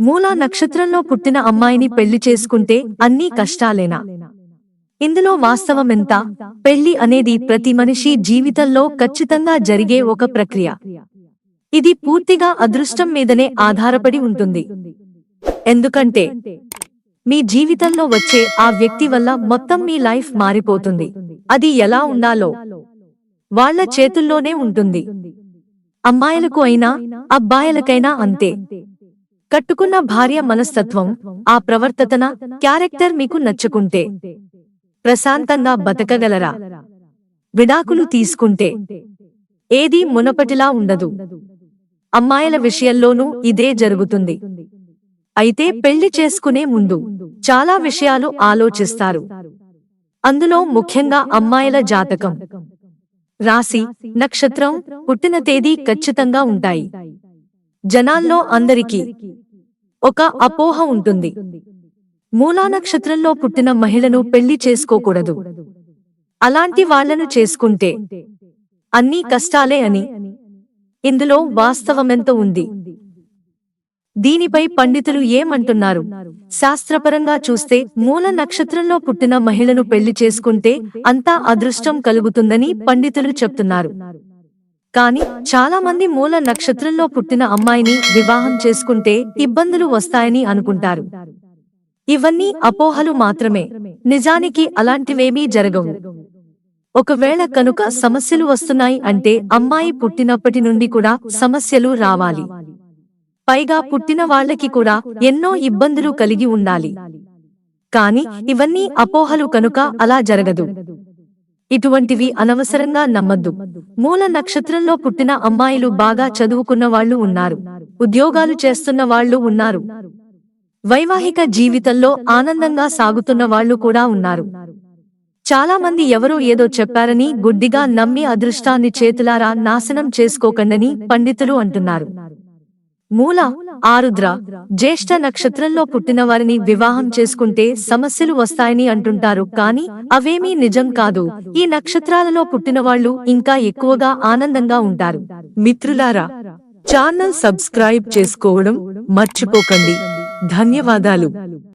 మూలా నక్షత్రంలో పుట్టిన అమ్మాయిని పెళ్ళి చేసుకుంటే అన్నీ కష్టాలేనా? ఇందులో వాస్తవమెంత? పెళ్ళి అనేది ప్రతి మనిషి జీవితంలో ఖచ్చితంగా జరిగే ఒక ప్రక్రియ. ఇది పూర్తిగా అదృష్టం మీదనే ఆధారపడి ఉంటుంది. ఎందుకంటే మీ జీవితంలో వచ్చే ఆ వ్యక్తి వల్ల మొత్తం మీ లైఫ్ మారిపోతుంది. అది ఎలా ఉండాలో వాళ్ళ చేతుల్లోనే ఉంటుంది. అమ్మాయిలకు అయినా అబ్బాయిలకైనా అంతే. కట్టుకున్న భార్య మనస్తత్వం ఆ ప్రవర్తన క్యారెక్టర్ మీకు నచ్చుకుంటే ప్రశాంతంగా బతకగలరా? విడాకులు తీసుకుంటే ఏదీ మునపటిలా ఉండదు. అమ్మాయిల విషయంలోనూ ఇదే జరుగుతుంది. అయితే పెళ్ళి చేసుకునే ముందు చాలా విషయాలు ఆలోచిస్తారు. అందులో ముఖ్యంగా అమ్మాయిల జాతకం. రాశి నక్షత్రం పుట్టిన తేదీ ఖచ్చితంగా ఉంటాయి. జనాల్లో అందరికీ ఒక అపోహ ఉంటుంది. మూలానక్షత్రంలో పుట్టిన మహిళను పెళ్ళి చేసుకోకూడదు. అలాంటి వాళ్ళను చేసుకుంటే అన్నీ కష్టాలే అని. ఇందులో వాస్తవమెంత ఉంది? దీనిపై పండితులు ఏమంటున్నారు? శాస్త్రపరంగా చూస్తే మూల నక్షత్రంలో పుట్టిన మహిళను పెళ్ళి చేసుకుంటే అంతా అదృష్టం కలుగుతుందని పండితులు చెప్తున్నారు. కానీ చాలా మంది మూల నక్షత్రంలో పుట్టిన అమ్మాయిని వివాహం చేసుకుంటే ఇబ్బందులు వస్తాయని అనుకుంటారు. ఇవన్నీ అపోహలు మాత్రమే. నిజానికి అలాంటివేమీ జరగవు. ఒకవేళ కనుక సమస్యలు వస్తున్నాయి అంటే అమ్మాయి పుట్టినప్పటి నుండి కూడా సమస్యలు రావాలి. పైగా పుట్టిన వాళ్ళకి కూడా ఎన్నో ఇబ్బందులు కలిగి ఉండాలి. కాని ఇవన్నీ అపోహలు కనుక అలా జరగదు. ఇటువంటివి అనవసరంగా నమ్మద్దు. మూల నక్షత్రంలో పుట్టిన అమ్మాయిలు బాగా చదువుకున్న వాళ్ళు ఉన్నారు. ఉద్యోగాలు చేస్తున్న వాళ్ళు ఉన్నారు. వైవాహిక జీవితంలో ఆనందంగా సాగుతున్న వాళ్ళు కూడా ఉన్నారు. చాలా మంది ఎవరో ఏదో చెప్పారని గుడ్డిగా నమ్మి అదృష్టాన్ని చేతులారా నాశనం చేసుకోకండని పండితులు అంటున్నారు. మూల ఆరుద్ర జ్యేష్ఠ నక్షత్రంలో పుట్టిన వారిని వివాహం చేసుకుంటే సమస్యలు వస్తాయని అంటుంటారు కానీ అవేమీ నిజం కాదు. ఈ నక్షత్రాలలో పుట్టిన వాళ్ళు ఇంకా ఎక్కువగా ఆనందంగా ఉంటారు. మిత్రులారా ఛానల్ సబ్స్క్రైబ్ చేసుకోవడం మర్చిపోకండి. ధన్యవాదాలు.